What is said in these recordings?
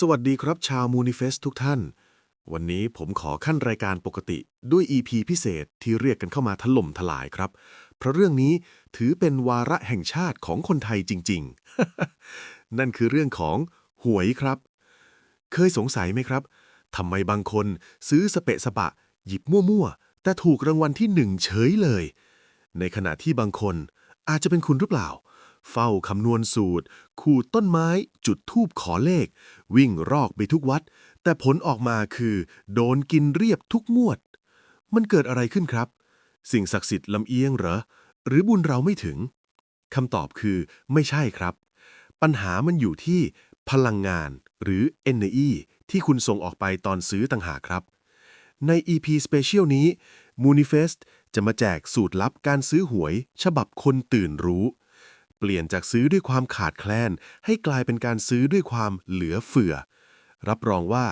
สวัสดีครับชาวมูนิเฟสทุกท่าน วันนี้ผมขอขั้นรายการปกติด้วย EP พิเศษที่เรียกกันเข้ามาถล่มทลายครับ เพราะเรื่องนี้ถือเป็นวาระแห่งชาติของคนไทยจริง ๆ นั่นคือเรื่องของหวยครับ เคยสงสัยไหมครับทำไมบางคนซื้อสเปะสปะ หยิบมั่วๆ แต่ถูกรางวัลที่หนึ่งเฉยเลย ในขณะที่บางคนอาจจะเป็นคุณหรือเปล่า เฝ้าคำนวณสูตรขูดต้นไม้ จุดทูบขอเลข วิ่งรอกไปทุกวัด แต่ผลออกมาคือ โดนกินเรียบทุกงวด มันเกิดอะไรขึ้นครับ สิ่งศักดิ์สิทธิ์ลำเอียงเหรอ หรือบุญเราไม่ถึงคำตอบคือไม่ใช่ครับ ปัญหามันอยู่ที่พลังงานหรือ NE ที่คุณส่งออกไปตอนซื้อต่างหากครับ ใน EP Special นี้ Munifest จะมาแจกสูตรลับการซื้อหวย ฉบับคนตื่นรู้ เปลี่ยนจากซื้อด้วยความขาดแคลน ให้กลายเป็นการซื้อด้วยความเหลือเฟือ รับรองว่า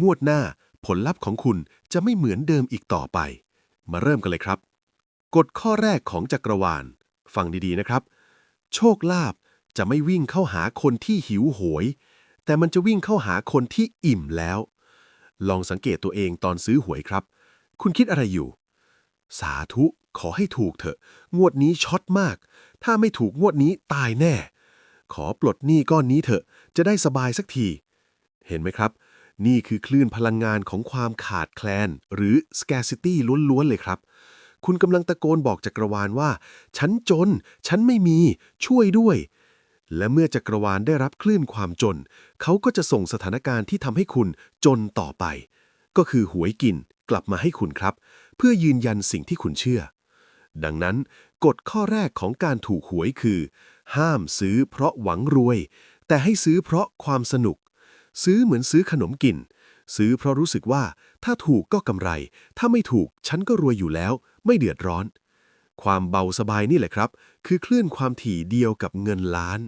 งวดหน้าผลลัพธ์ของคุณจะไม่เหมือนเดิมอีกต่อไป มาเริ่มกันเลยครับ กฎข้อแรกของจักรวาล ฟังดีๆนะครับ โชคลาภจะไม่วิ่งเข้าหาคนที่หิวโหย แต่มันจะวิ่งเข้าหาคนที่อิ่มแล้ว ลองสังเกตตัวเองตอนซื้อหวยครับ คุณคิดอะไรอยู่ สาธุ ขอให้ถูกเถอะ งวดนี้ช็อตมาก ถ้าไม่ถูกงวดนี้ตายแน่ ขอปลดหนี้ก้อนนี้เถอะ จะได้สบายสักที เห็นไหมครับ นี่คือคลื่นพลังงานของความขาดแคลน หรือ scarcity ล้วนๆเลยครับ คุณกำลังตะโกนบอกจักรวาลว่า ฉันจน ฉันไม่มี ช่วยด้วย และเมื่อจักรวาลได้รับคลื่นความจน เขาก็จะส่งสถานการณ์ที่ทำให้คุณจนต่อไป ก็คือหวยกินกลับมาให้คุณครับ เพื่อยืนยันสิ่งที่คุณเชื่อ ดังนั้น กฎข้อแรกของการถูกหวยคือ ห้ามซื้อเพราะหวังรวย แต่ให้ซื้อเพราะความสนุก ซื้อเหมือนซื้อขนมกิน ซื้อเพราะรู้สึกว่า ถ้าถูกก็กำไร ถ้าไม่ถูกฉันก็รวยอยู่แล้ว ไม่เดือดร้อน ความเบาสบายนี่แหละครับ คือคลื่นความถี่เดียวกับเงินล้าน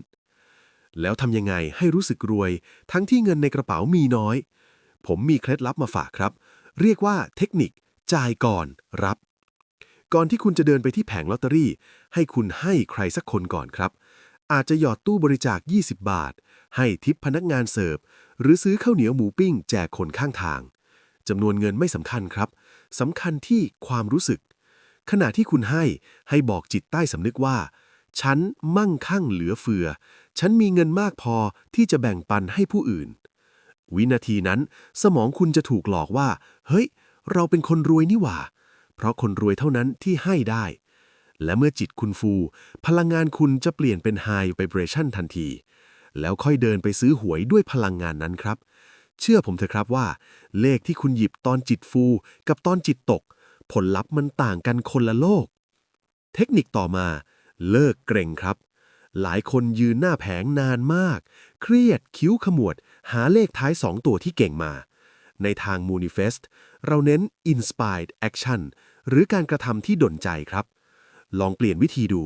แล้วทำยังไงให้รู้สึกรวย ทั้งที่เงินในกระเป๋ามีน้อย ผมมีเคล็ดลับมาฝากครับ เรียกว่าเทคนิคจ่ายก่อนรับ ก่อนที่คุณจะเดินไปที่แผงลอตเตอรี่ ให้คุณให้ใครสักคนก่อนครับ อาจจะหยอดตู้บริจาค 20 บาท ให้ทิปพนักงานเสิร์ฟ หรือซื้อข้าวเหนียวหมูปิ้ง แจกคนข้างทางจำนวนเงินไม่สำคัญครับสำคัญที่ความรู้สึก ขณะที่คุณให้ให้บอกจิตใต้สำนึกว่า ฉันมั่งคั่งเหลือเฟือ ฉันมีเงินมากพอที่จะแบ่งปันให้ผู้อื่น วินาทีนั้น สมองคุณจะถูกหลอกว่า เฮ้ย เราเป็นคนรวยนี่หว่า เพราะคนรวยเท่านั้นที่ให้ได้ และเมื่อจิตคุณฟู พลังงานคุณจะเปลี่ยนเป็น High Vibration ทันที แล้วค่อยเดินไปซื้อหวยด้วยพลังงานนั้นครับ เชื่อผมเถอะครับว่า เลขที่คุณหยิบตอนจิตฟู กับตอนจิตตก ผลลัพธ์มันต่างกันคนละโลก เทคนิคต่อมา เลิกเกรงครับหลายคนยืนหน้าแผงนานมาก เครียดคิ้วขมวด หาเลขท้าย 2 ตัวที่เก่งมา ในทาง Munifest เราเน้น Inspired Action หรือการกระทำที่ดลใจครับ ลองเปลี่ยนวิธีดู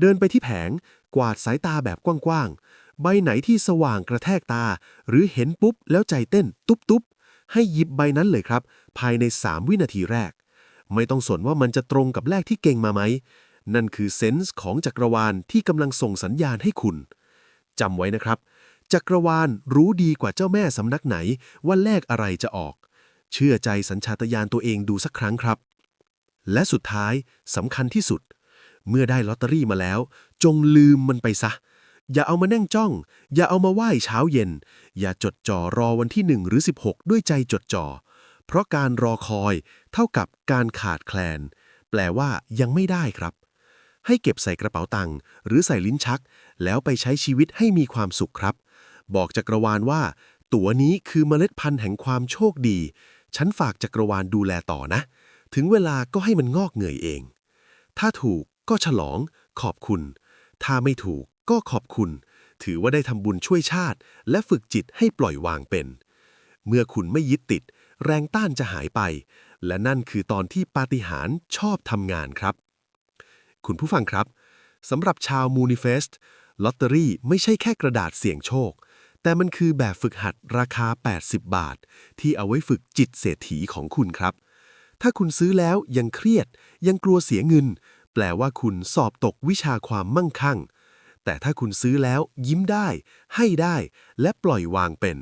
เดินไปที่แผง กวาดสายตาแบบกว้างๆ ใบไหนที่สว่างกระแทกตา หรือเห็นปุ๊บแล้วใจเต้นตุ๊บๆ ให้หยิบใบนั้นเลยครับ ภายใน 3 วินาทีแรก ไม่ต้องสนว่ามันจะตรงกับเลขที่เก่งมาไหม นั่นคือเซนส์ของจักรวาลที่กำลังส่งสัญญาณให้คุณจำไว้นะครับจักรวาลรู้ดีกว่าเจ้าแม่สำนักไหนว่าเลขอะไรจะออก เชื่อใจสัญชาตญาณตัวเองดูสักครั้งครับ และสุดท้ายสำคัญที่สุด เมื่อได้ลอตเตอรี่มาแล้ว จงลืมมันไปซะ อย่าเอามานั่งจ้อง อย่าเอามาไหว้เช้าเย็น อย่าจดจ่อรอวันที่ 1 หรือ 16 ด้วยใจจดจ่อ เพราะการรอคอยเท่ากับการขาดแคลน แปลว่ายังไม่ได้ครับ ให้เก็บใส่กระเป๋าตังค์หรือใส่ลิ้นชัก แล้วไปใช้ชีวิตให้มีความสุขครับ บอกจักรวาลว่า ตั๋วนี้คือเมล็ดพันธุ์แห่งความโชคดี ฉันฝากจักรวาลดูแลต่อนะ ถึงเวลาก็ให้มันงอกเงยเอง ถ้าถูกก็ฉลอง ขอบคุณ ถ้าไม่ถูกก็ขอบคุณ ถือว่าได้ทำบุญช่วยชาติ และฝึกจิตให้ปล่อยวางเป็น เมื่อคุณไม่ยึดติด แรงต้านจะหายไป และนั่นคือตอนที่ปาฏิหาริย์ชอบทำงานครับ คุณผู้ฟังครับสำหรับชาวมูนิเฟสต์ลอตเตอรี่ไม่ใช่แค่กระดาษเสี่ยงโชค แต่มันคือแบบฝึกหัดราคา 80 บาท ที่เอาไว้ฝึกจิตเศรษฐีของคุณครับ ถ้าคุณซื้อแล้วยังเครียด ยังกลัวเสียเงิน แปลว่าคุณสอบตกวิชาความมั่งคั่ง แต่ถ้าคุณซื้อแล้วยิ้มได้ ให้ได้ และปล่อยวางเป็น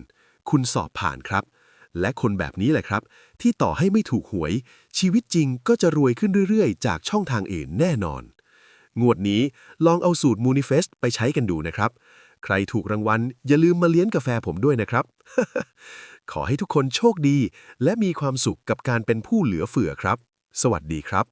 คุณสอบผ่านครับ และคนแบบนี้แหละครับ ที่ต่อให้ไม่ถูกหวย ชีวิตจริงก็จะรวยขึ้นเรื่อยๆ จากช่องทางอื่นแน่นอน งวดนี้ลองเอาสูตร Munifest ไปใช้กันดูนะครับ ใครถูกรางวัล อย่าลืมมาเลี้ยงกาแฟผมด้วยนะครับ ขอให้ทุกคนโชคดี และมีความสุขกับการเป็นผู้เหลือเฟือครับ สวัสดีครับ